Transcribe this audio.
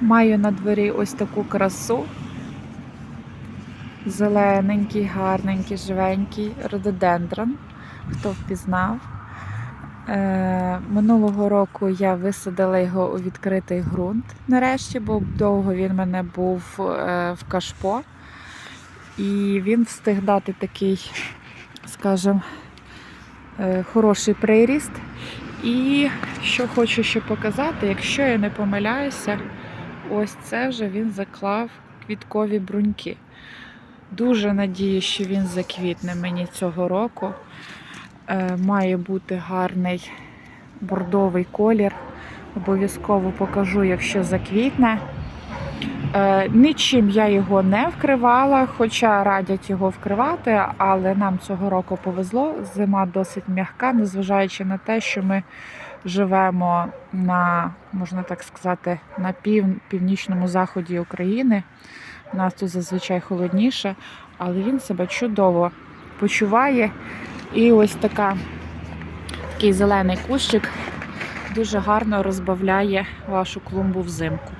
Маю на дворі ось таку красу. Зелененький, гарненький, живенький рододендрон. Хто впізнав. Е, минулого року я висадила його у відкритий ґрунт нарешті, бо довго він мене був е, в кашпо. І він встиг дати такий, скажімо, е, хороший приріст. І що хочу ще показати, якщо я не помиляюся, ось це вже він заклав квіткові бруньки. Дуже надію, що він заквітне мені цього року. Е, Має бути гарний бордовий колір. Обов'язково покажу, якщо заквітне. Е, Нічим я його не вкривала, хоча радять його вкривати, але нам цього року повезло. Зима досить м'яка, незважаючи на те, що ми живемо на, можна так сказати, на пів, північному заході України. У нас тут зазвичай холодніше, але він себе чудово почуває. І ось така, такий зелений кущик дуже гарно розбавляє вашу клумбу взимку.